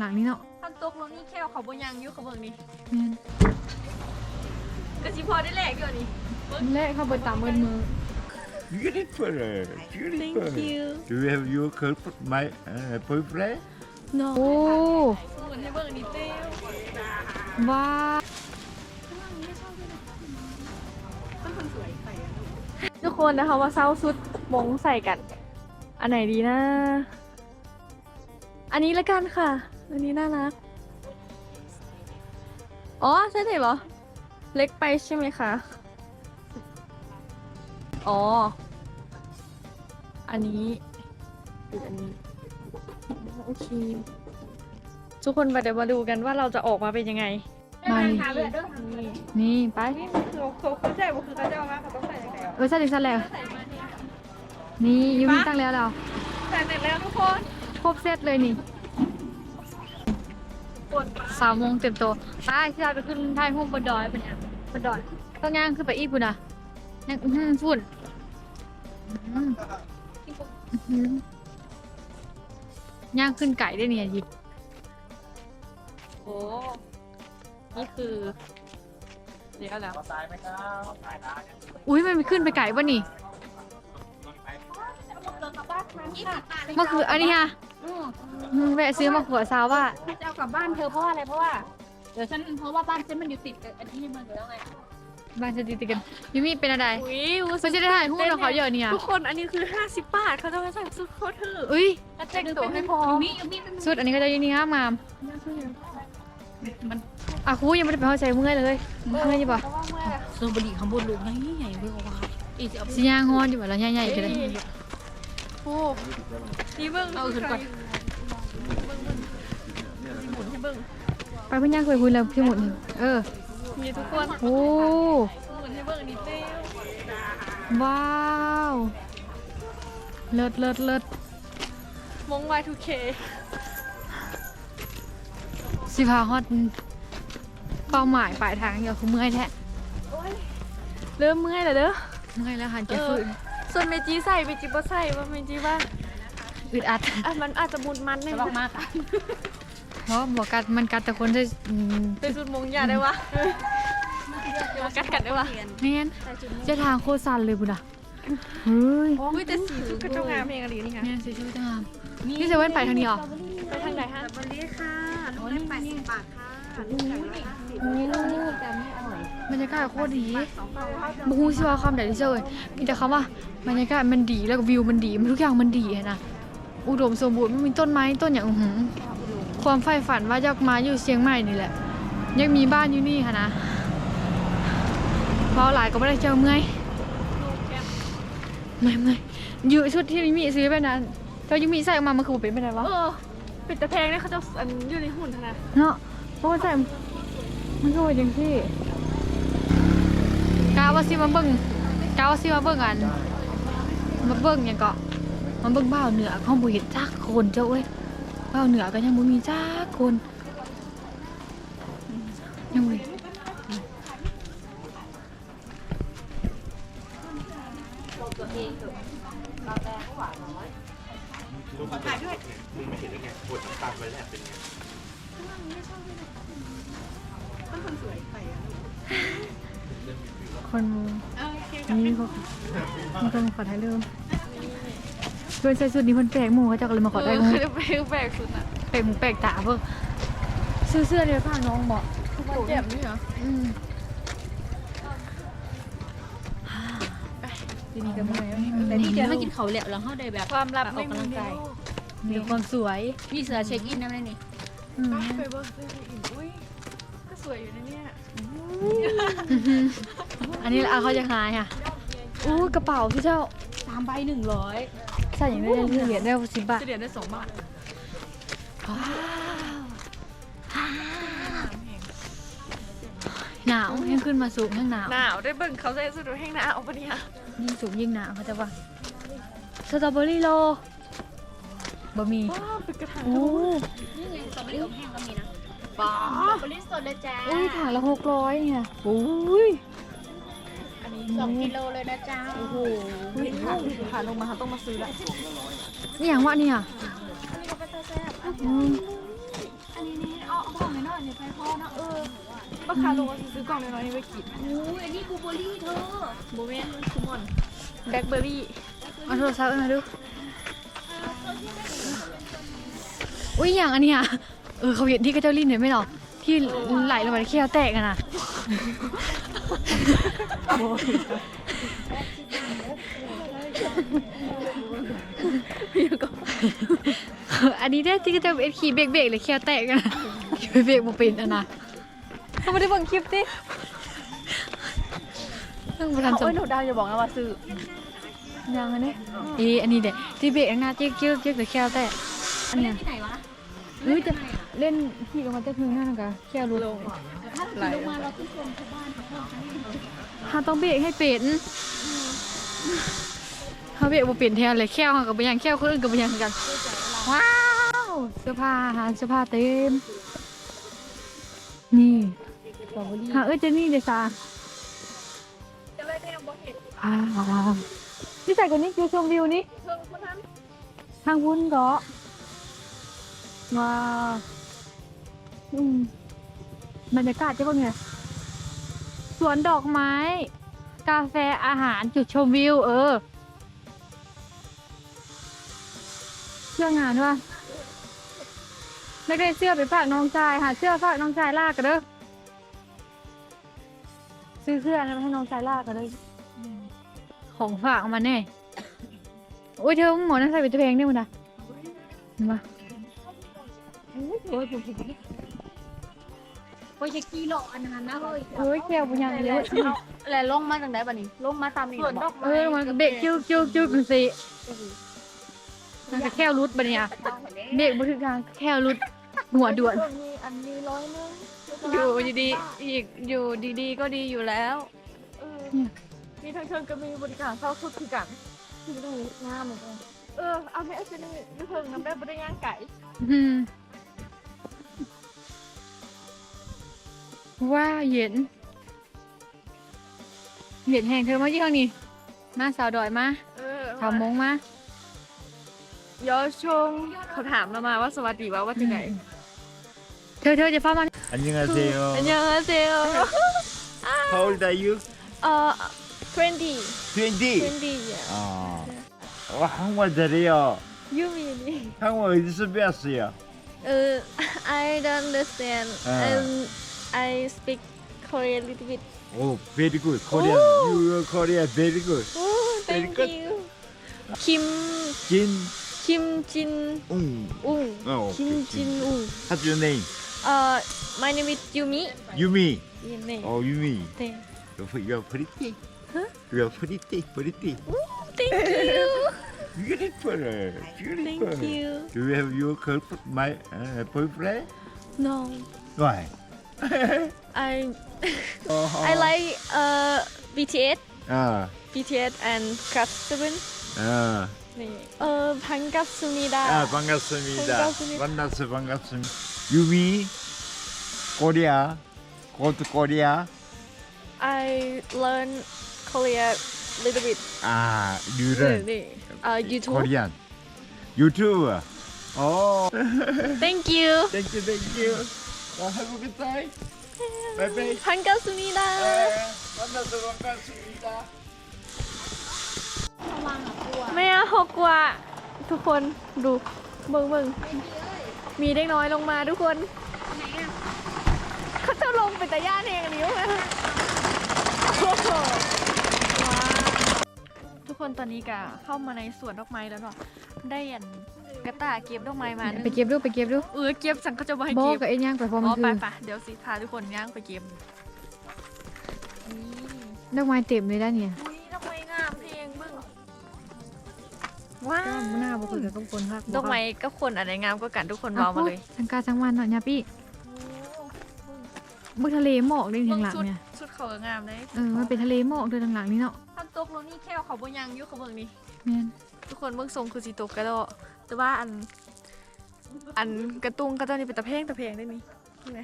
หลังนี้เนาะท่านตกลงนี่แค่เขาบนยังอยุเขาเบิ่งนี่แม่นก็สิพอได้แหลกอยู่นี่และเข้าเบิดตามเบิดมือ Beautiful, beautiful. Thank you. Do you have your girlfriend, my uh, boyfriend? โอ้เหมือนให้เบิ่งนี่เต้วว้าทุกคนนะคะว่าเศร้าสุดมงใส่กัน อันไหนดีนะ อันนี้ละกันค่ะ อันนี้น่ารัก อ๋อใช่เลยเหรอ เล็กไปใช่ไหมคะ อ๋อ อันนี้หรืออันนี้ โอเค ทุกคนมาเดี๋ยวมาดูกันว่าเราจะออกมาเป็นยังไงมานี่นี่ไปนี่คือเขาเขาใจว่าคือเขาจะเอามาเขาต้องใส่ยังไงอะเออใช่ดิฉันแล้วใส่มาเนี่ยนี่ยูมีตั้งแล้วเราใส่เสร็จแล้วทุกคน ครบเซตเลยนี่กด สามโมงเต็มโตวไปที่เราไปขึ้นท้ายห้องบนดอยเป็นยังบนดอยต้องย่างขึ้นไปอีกปุ่นอะย่างอื้อหือฝุ่นอื้อหืออื้อหือย่างขึ้นไก่ได้เนี่ยยิบโอ้ นี่คือเดี๋ยวแล้วอุ้ยมันไปขึ้นไปไก่ป่ะนี่มันคืออันนี้ฮะอืม แวะซื้อมาขวดซาวว่าจะเอากลับบ้านเธอเพราะว่าอะไรเพราะว่าเดี๋ยวฉันเพราะว่าบ้านฉันมันอยู่ติดกับอันที่เมืองอยู่แล้วไงบ้านจะติดๆกันยูมีเป็นอะไรอุ้ยเพื่อจะได้ถ่ายรูปกับเขาเยอะเนี่ยทุกคนอันนี้คือ 50 บาทเขาจะมาใส่ซุปโคตรถืออุ้ยแล้วแจ้งตัวให้พอมีมีเป็นสุดอันนี้ก็จะยูนี่งามงามอะครูยังไม่ได้ไปเข้าใจเมื่อยเลยเมื่อยอยู่ปะโซบรีข้างบนลูกใหญ่ใหญ่เว้ยว่าอีจะเอาสิย่างฮอนอยู่ปะแล้วใหญ่ๆกันเลยโอ้ นี่เบิ้งเอาขึ้นก่อนหมุนให้เบิ้งไปเพิ่งย่างเคยคุยแล้วพี่หมุนเออ มีทุกคนโอ้หมุนให้เบิ้งนี่เต้วว้าว เลิศเลิศเลิศมง Y2K สิพาฮอดเป้าหมายปลายทางเดียวคือเมื่อยแท้เริ่มเมื่อยแล้วเด้อเมื่อยแล้วหันจะฟื้นส่วนเมจีใส่เมจีบ่ใส่ว่าเมจีว่า อึดอัด อะมันอาจจะมุนมันหนึงจะบอกมากค่ะเพราะบอกกัดมันกัดแต่คนได้อืมเป็นสุดมงยาได้วะอย่ามากัดกัดได้วะแม่นจะทางโคตรสั่นเลยบุญอะเฮ้ยอุ้ยแต่สีสุดก็เจ้างามเพลงอะไรนี่ค่ะแม่นสิช่วยจังงามนี่เซเว่นไปทางนี้เหรอไปทางไหนฮะบรรยากาศโคตรดีบุ้งชิว่าคำไหนที่เจอมีแต่คำว่าบรรยากาศมันดีแล้วก็วิวมันดีมันทุกอย่างมันดีอะนะ อุดมสมบูรณ์ไม่มีต้นไม้ต้นอย่างอื้อหือความใฝ่ฝันว่าอยากมาอยู่เชียงใหม่นี่แหละอยากมีบ้านอยู่นี่ค่ะนะเพราะหลายก็ไม่ได้เจอเมื่อยเมื่อยเมื่อยอยู่ชุดที่มิมีซื้อไปนั้นเจ้ายูมิใส่ออกมามันคือบ่เป็นไปได้วะเออปิดตะแพงเนี่ยเขาจะอันอยู่ในหุ่นธนาเนาะเพราะว่าใส่มันก็ว่าจังที่กาวว่าสิมาเบิ่งกาวว่าสิมาเบิ่งอันมาเบิ่งหยังก็ มาเบิ่งบ่าวเหนือเขาบ่เห็นจักคนเจ้าเอ้ยบ่าวเหนือก็ยังบ่มีจักคนยังบ่เห็นคนมูนี่เขามันก็มาขอถ่ายรูป โดยใส่ชุดนี้มันแปลกหมูเขาเจะก็เลยมาขอถ่ายรูปแปลกแปลกสุดอะแปลกหมูแปลกตาเพิ่งซื้อเสื้อเดียวผ้าน้องบอกมันเจ็บนี่เหรออืมทีนี้ก็เมื่อยแล้วแต่นี่เดี๋ยวมากินเขาวแล้วแล้วเขาได้แบบความลับออไม่กมีกำลังในกายโลกมีความสวยมีเสือเช็คอินนะแม่นี่อืมไปเบิร์ดอุ้ยก็สวยอยู่นะเนี่ยอันนี้แหละเอาเขาจะหายค่ะอู้กระเป๋าที่เจ้าสามใบหนึ่งร้อย ใส่อย่างได้เหรียญได้สิบบาทจะเดือนได้สองบาทหนาวยังขึ้นมาสูงยังหนาวหนาวได้เบิ่งเขาใส่สุดแห้งหนาวปะเนี่ยยิ่งสูงยิ่งหนาวเขาจะว่าสตรอเบอรี่โลบะหมี่ว้าวเป็นกระถางโอ้นี่ไงสตรอเบอรี่อบแห้งก็มีนะป๋าสตรอเบอรี่สดเลยจ้าอุ้ยถังละหกร้อยเนี่ยโอ้ยอันนี้ สองกิโลเลยนะจ้าโอ้โหผ่านผ่านลงมาต้องมาซื้อละนี่อย่างว่านี่อะอันนี้นี่เาเอากล่องน้อยๆเนี่ยไปพ่อเนะเออป้าคาลงมาซื้อกล่องน้อยนี่ไปกินอู้อันนี้บลูเบอร์รี่เธอโบเวอคุมอนแบล็คเบอร์รี่เอาโทรศัพท์มาดูอุ้ยอย่างอันนี้อะเออเขาเห็นที่กระเจ้าลิ้นเห็นไหมหรอ ที่ไหลลงไปในแก้วแตกกันนะอันนี้ได้ที่กระเจ้าเอ็ดขี่เบรกเบรกเลยแก้วแตกกันนะขี่ไปเบรกบ่เป็นอะนะเขาไม่ได้เบิ่งคลิปดิต้องประทันสมโอ้ยหนูดาวอย่าบอกนะว่าซื้อยังอันนี้เอีอันนี้เด็ที่เบรกข้างหน้าเจ๊กเจ๊กเจ๊กแต่แก้วแตกอันเนี้ยที่ไหนวะ เฮ้ยจะเล่นขี่ลงมาเต้นนึงนั่นนะแค่รู้ลงถ้าเราลงมาเราต้องชมชาวบ้านเขาเข้าข้างในเฮาต้องเบรกให้เป็นเฮาเบรกบ่เป็นแท้เลยแค่เฮากับบ่ยังแค่คนอื่นกับบ่ยังกัน ว้าวเสื้อผ้าอาหารเสื้อผ้าเต็ม นี่หาเอ้ยเจนี่เดซ่าจะเลยเนี่ยบ่เห็นอ่านี่ใส่กันนี่คือชมวิวนี่เพิ่งคนนั้นทาง ว้าวอืมบรรยากาศจะเป็นไงสวนดอกไม้ กาแฟอาหารจุดชมวิว เออเสื้องานว่ะไม่ได้เสื้อไปฝากน้องชายหาเสื้อฝากน้องชายลากกันเด้อซื้อเสื้อนะให้น้องชายลากกันเลยของฝากมาแน่โอ้ยเธอหมอนั่นใส่เป็นตัวเพลงได้มั้ยนะมา โอ้ยผมโอ้ยจะกี่หลอกอันนั้นนะเฮ้ยโอ้ยแก้วปุญญาเยอะแล้วลงมาจากไหนบัดนี้ลงมาตามนี่ส่วนดอกเอไม้อมันเบรกจุกจุกจุกสิมันจะแค่รุดปะเนี่ยเบรกบ่ถึงทางแค่รุดหัวด่วนอันนี้ร้อยนึงอยู่ดีๆอีกอยู่ดีๆก็ดีอยู่แล้วนี่ยมีทั้งเชิงก็มีบริการเศร้าสุดคือกันที่ตรงนี้งามเหมือนกันเออเอาแม่เอาเชิญนี่ดูเพิ่งน้ำได้บริย่างไก่ ว่าเย็นเย็นแห้งเธอมายี่ห้องนี้มาสาวดอยมา เออ สาวมงมา ยอชงเขาถามเรามาว่าสวัสดีว่าว่าที่ไหน เธอเธอจะฟ้ามา 안녕하세요. อันยังเซล How old are you? เอ่อ20 20. 20 yeah. 아. 어, 한국말 잘해요. you mean 한국말 어디서 배웠어요? uh, I don't understand 아. and I speak Korean a little bit. Oh, very good. Korean. You uh, are Korean. Very good. Oh, Very thank good. you. Kim Jin Kim Jin Ung. Ung. Oh, okay. Kim Jin Ung. How's your name? Uh, my name is Yumi. Yumi. Yeah, Oh, Yumi. You're, you're pretty. Huh? You're pretty. Pretty. Oh, thank you. Beautiful. Beautiful. Thank you. Do you have your girlfriend, my uh, boyfriend? No. Why? I uh I like uh BTS 아, BTS and Cut Seven 아, 네. 어 반갑습니다 아, 반갑습니다. 반갑습니다. 만나서 반갑습니다. 유미, 코리아, 고드 코리아. I learn Korea little bit 아, 네, 뉴런, 네. 아 유튜브 코리안. 유튜브. 어, Thank you thank you, thank you. 어, have a good time. Bye bye. 반갑습니다 만나서 반갑습니다. ไม่เอาหกกว่า ทุกคนดูเบิ่งเบิ่งมีเด็กน้อยลงมาทุกคนเขาจะลงเป็นตะย่านเองนิ้วไหมโอ้โหว้าวทุกคนตอนนี้กะเข้ามาในสวนดอกไม้แล้วเนาะได้ยัน กระต่ายเก็บดอกไม้มาหนึ่งไปเก็บดูไปเก็บดูเออเก็บสั่งเขาจะมาให้บอกเก็บกับไอ้ย่างไปพร้อมอ๋อคืไปอไปเดี๋ยวสิพาทุกคนย่างไปเก็บนี่ดอกไม้เต็มเลยด้านเนี่ยอุ้ยดอกไม้งามเพลงมึงว้าก็วหน้าบ่คุยกับคนครับดอกไม้ก็คนอะไรงามก็กันทุกคนเว้ามาเลยทั้งกาทั้งวันเนาะญาปี้เมื่อทะเลหมอกเลยทางหลังชุดเนี่ยชุดเขาก็งามเลยเออมันเป็นทะเลหมอกเลยทางหลังนี่เนาะท่านตกลงนี่แค่เขาบ่ยังอยุเขาเบิ่งนี่แม่นทุกคนเบิ่งทรงคือสีตกกระโดด แต่ว่าอัน อันกระตุงกระเจ้านี่เป็นตะเพงตะเพงได้นี่นี่ไหม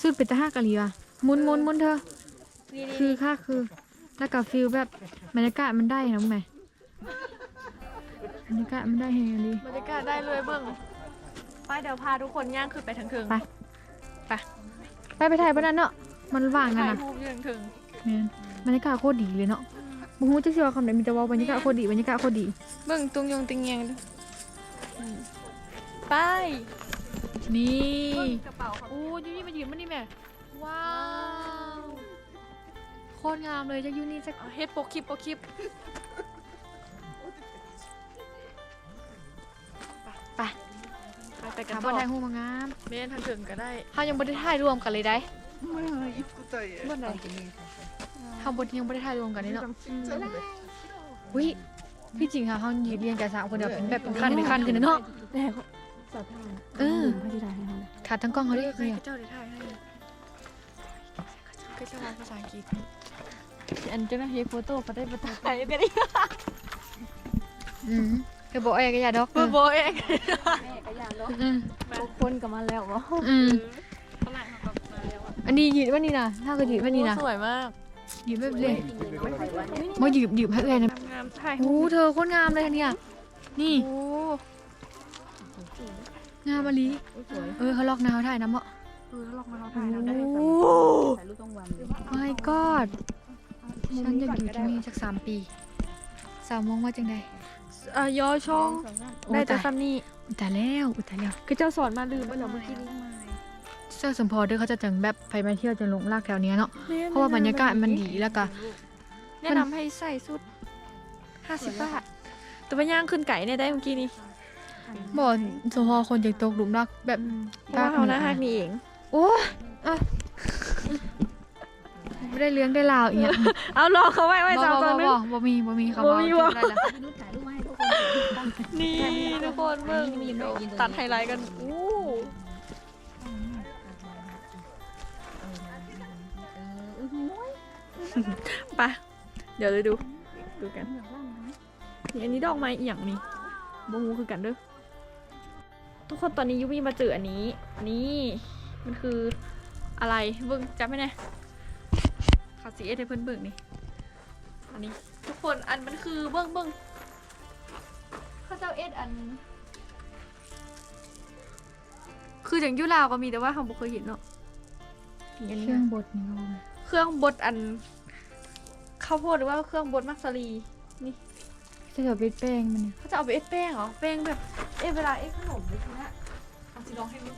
สุดเป็นตะฮักกะหลีว่ะหมุนหมุนหมุนเธอ นี่นี่คือค่าคือแล้วก็ฟิลแบบบรรยากาศมันได้นะมึงไหมบรรยากาศมันได้แฮงดี บรรยากาศได้เลยเบิ่งไปเดี๋ยวพาทุกคนย่างขึ้นไปทางเทิงไปไป ไปไปถ่ายปะนั้นเนาะมันว่างกันถ่ายนะรูปยืนถึงแม่นบรรยากาศโคตรดีเลยเนาะบ่ฮู้จักสิว่าคำใดมีแต่ว่าบรรยากาศโคตรดีบรรยากาศโคตรดี เบิ่งตุงยงติงเงียงดูอืม ไป นี่กระเป๋าเขาโอ้ยูนี่มายืนมันนี่แม่ ว้าว โคตรงามเลยจากยูนี่สักเอาเฮ็ดโปกคลิปโปกคลิปไปไปไปกันถามต่อว่าถ่ายรูปมางามเมนทางถึงก็ได้เฮายังบ่ได้ถ่ายรวมกันเลยได้เมื่อไหร่เฮาบ่ยังบ่ได้ถ่ายรวมกันนี่เนาะอุ้ยพี่จริงค่ะเฮายืนเรียงกันสามคนเดียวเป็นแบบเป็นคันเป็นคันกันเนาะ เออขาดทั้งกล้องเขาดิเคเนี่ยยเจ้าได้ถ่ายให้ก็จะวางภาษาอังกฤษอันเจ้าหน้าที่โฟโต้เขาได้ประทับถ่ายกันดิอืมก็บอกไอ้ก็อย่าดอกเบอร์โบเองก็อยางเนาะอืมคนกับมาแล้ววะอืมฝรั่งเขาก็มาแล้วอะอันนี้ยืดว่านี่นะถ้าก็ยืดว่านี่นะสวยมากยืดแบบเลยมายืดยืดให้เลยนะงามถ่โอ้เธอโคตรงามเลยเนี่ยนี่โอ้ งามมะลิเออเขาลอกนาวถ่ายน้ำเมาะเออแล้วลองมาเราถ่ายเราได้โอ้ถ่ายรูปต้องวันเลย my god ฉันอยากอยู่ที่นี่สักสามปีสามโมงว่าจังใดอะยอช่องโอ้ได้แต่ตายซ้ำนี่อุยตายแล้วอุยตายแล้วคือเจ้าสอนมาลืมไปแล้วเมื่อกี้นี้เสื้อสมพอเด้อเขาจะจังแบบไปมาเที่ยวจะลงลากแถวเนี้ยเนาะเพราะว่าบรรยากาศมันดีแล้วก็แนะนำให้ใส่สุดห้าสิบบาทแต่ว่าย่างขึ้นไก่เนี่ยได้เมื่อกี้นี้ บอกสมพอคนอยากตกหลุมรักแบบเพราะว่าเขาหน้าฮักนี่เองโอ้ยอะไม่ได้เลี้ยงได้ลาวอีกอย่างเอารอเขาไว้ไว้บ่สาวบ่ตัวนึงบ่บ่มีบ่มีเขาบ่บ่มีเอาวะได้แล้วพี่นุชถ่ายรูปมาให้ทุกคนนี่ทุกคนเบิ่งนี่มีมีมีตัดไฮไลท์กันอู้ไปเดี๋ยวเลยดู ดูกัน นี่อันนี้ดอกไม้อีหยังนี่บ่ฮู้คือกันเด้อ ทุกคนตอนนี้ยูวีมาเจออันนี้ นี่มันคืออะไรเบิ่งจำไม่แน่คาซีเอสให้เพิ่นเบิ่งนี่อันนี้ ทุกคนอันมันคือเบิ่งเบิ่งเข้าเจ้าเอสอัน คืออย่างยุลาวก็มีแต่ว่าเราบ่เคยเห็นเนาะนี่อันเคนี้รื่องนะบดนี่ก็มีเครื่องบดอันข้าวโพดหรือว่าเครื่องบดมักสลีจะเดี๋ยวเป็นแป้งมันนี่เขาจะเอาไปเอ็ดแป้งเหรอแป้งแบบเอ็ดเวลาเอ็ดขนมเลย ทีนะเอาสิลองให้ดู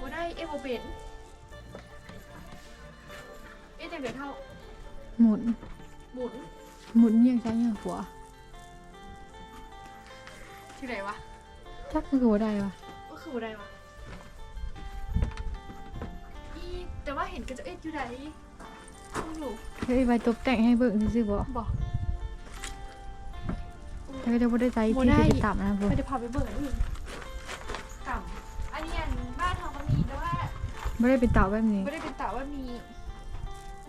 บัได้เอ็ดโอเป็นเอ็ดอย่างเดียวเท่าหมุน หมุนหมุนเยี่ยงซ้ายเยี่ยงขวาที่ไหนวะจักมันคือบ่ได้วะก็คือบัได้วะอีแต่ว่าเห็นก็จะเอ็ดอยู่ไหนไม่รู้เฮ้ยไปตกแต่งให้เบิ่งซื่อๆบ่บอก แต่ก็จะบ่ได้ใจบ่ที่ได้จะต่ำนะพวกไม่ได้พาไปเบิ่งอันอื่นต่ำอันนี้อันบ้านเราก็มีแต่ว่าบ่ได้เป็นเต่าแบบนี้ ไม่ได้เป็นเต่าว่ามี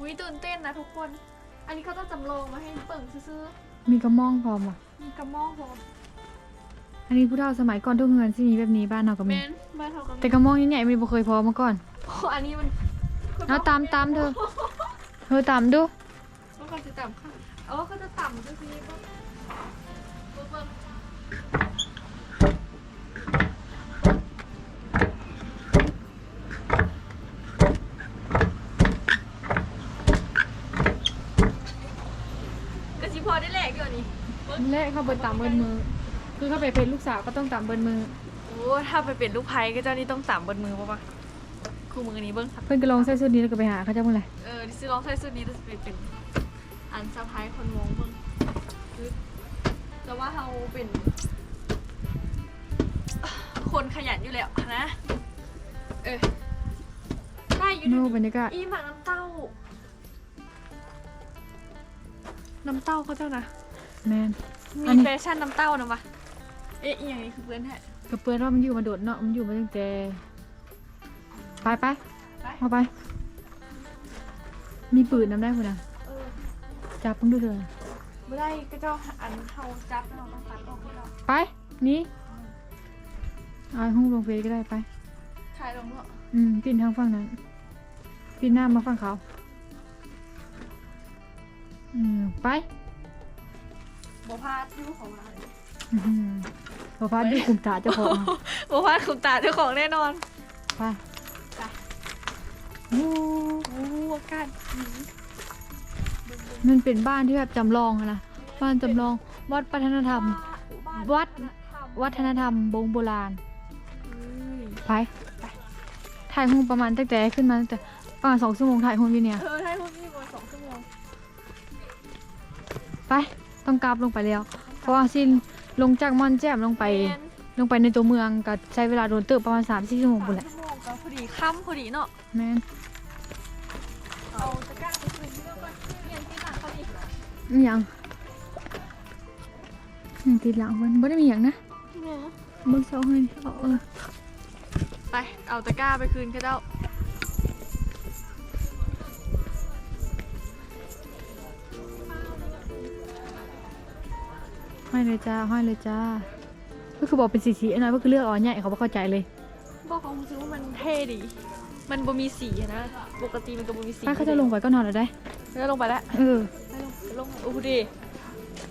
วิตื่นเต้นนะทุกคน อันนี้เขาต้องจำลองมาให้เปิ่งซื้อมีกระม่องพร้อมว่ะ ๆมีกระหม่อมพร้อมอันนี้ผู้เฒ่าสมัยก่อนทุกเงินสิมีแบบนี้บ้านเราก็แมมีนบ้านเราก็มีแต่กระม่องใหญ่ๆมันบ่เคยพอมาก่อน โอ้อันนี้มันเอาตามตามเธอ เธอตามดูต้องการจะต่ำค่ะเอาว่าเขาจะต่ำก็คือก็เบิ่งๆกระชิพอได้แหลกอยู่นี่ และเข้าเบิดตามเบิดมือ คือเข้าไปเป็นลูกสาวก็ต้องตามเบิดมือ โอ้ถ้าไปเป็นลูกไพ่ก็เจ้านี่ต้องต่ำบนมือป่ะปะคู่มือนี้เบิ้งเพิ่นก็ลองใส่ชุดนี้แล้วก็ไปหาเขาเจ้าเมื่อไหร่เออดิซิลองใส่สุดนี้จะไปเป็นอันสะพายคนวงเบิ้งคือแต่ว่าเราเป็น คนขยันอยู่แล้วนะเออใช่อยู่โน่ดีบรรยากาศอีหมากน้ำเต้า น้ำเต้าเขาเจ้านะ แมนมีอันนี้ แฟชั่นน้ำเต้านะวะเอ๊ะอหย่างนี้คือเพื่อนแท้ก็เปื้อนว่ามันอยู่มาโดดเนาะมันอยู่มาตั้งแต่ไปไปไป เอาไป มีปืนนำได้พุ่นน่ะเออจับมึงดูเถอะไม่ได้ก็เจ้าอันเขาจับเราต้องตัดออกให้เราไปหนี่เอาห้องลงเฟซก็ได้ไป ถ่ายลงเนาะอืมปีนทางฝั่งนั้นปีนหน้ามาฝั่งเขาอืมไป บพาดดูของเราเลยอื้อหือพอพาดูกลุ่มตาเจ้าของบพาดขุมตาเจ้าของแน่นอนไปโอ้โอ้อากาศดีมันเป็นบ้านที่แบบจำลองอะนะบ้านจำลองวัดวัฒนธรรม วัดวัฒนธรรมโบงโบราณไปถ่ายรูปประมาณตั้งแต่ขึ้นมาตั้งแต่ประมาณสองชั่วโมงถ่ายรูปอยู่เนี่ยเธอให้พวกนี้ประมาณสองชั่วโมงไป ต้องกราบลงไปแล้ว เพราะว่าสิ้นลงจากม่อนแจ่มลงไป ลงไปในตัวเมืองก็ใช้เวลาโดนเติบประมาณ3 4ชั่วโมงปุ่นแหละชั่วโมงก็พอดีค่ำพอดีเนาะแม่นเอาตะกร้าไปคืนที่แล้วก็เรียนที่หลังเขาอีกมีหยังยังติดหลังมันบ่ได้มีหยังนะเนี่ยเบิ่งเซาให้เอาเออไปเอาตะกร้าไปคืนเขาเจ้า ให้เลยจ้าให้เลยจ้า ก็คือบอกเป็นสีๆอันนั้นก็คือเลือกเอ๋อใหญ่เขาบ่เข้าใจเลยบอกเขารู้สึกว่ามันเท่ดี มันบ่มีสีอะนะ ปกติมันก็บ่มีสีถ้าเขาจะลงไปก็นอนแล้วได้แล้วลงไปแล้วเออไปลงไปลงโอ้โหดิ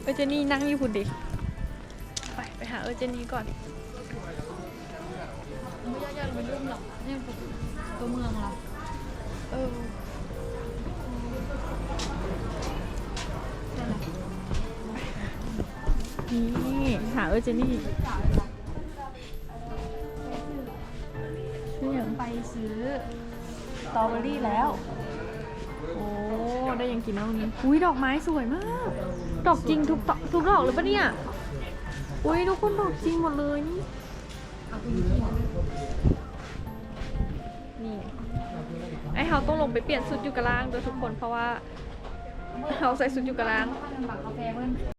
เออเจนี่นั่งอยู่คุณดิไปไปหาเออเจนี่ก่อนไม่ยากๆมันรุ่มหรอกนี่ตัวเมืองเรา นี่หาเออเจนี่ชื่ออย่างไปซื้อสตรอเบอรี่แล้ว โอ้ได้ยังกินแล้ววันนี้อุ้ยดอกไม้สวยมาก ดอกจริงทุกดอกทุกดอกเลยปะเนี่ยอุ้ยทุกคนดอกจริงหมดเลยนี่นี่ไอเฮาต้องลงไปเปลี่ยนชุดอยู่กระล่างด้วยทุกคนเพราะว่าเฮาใส่ชุดอยู่กระล่าง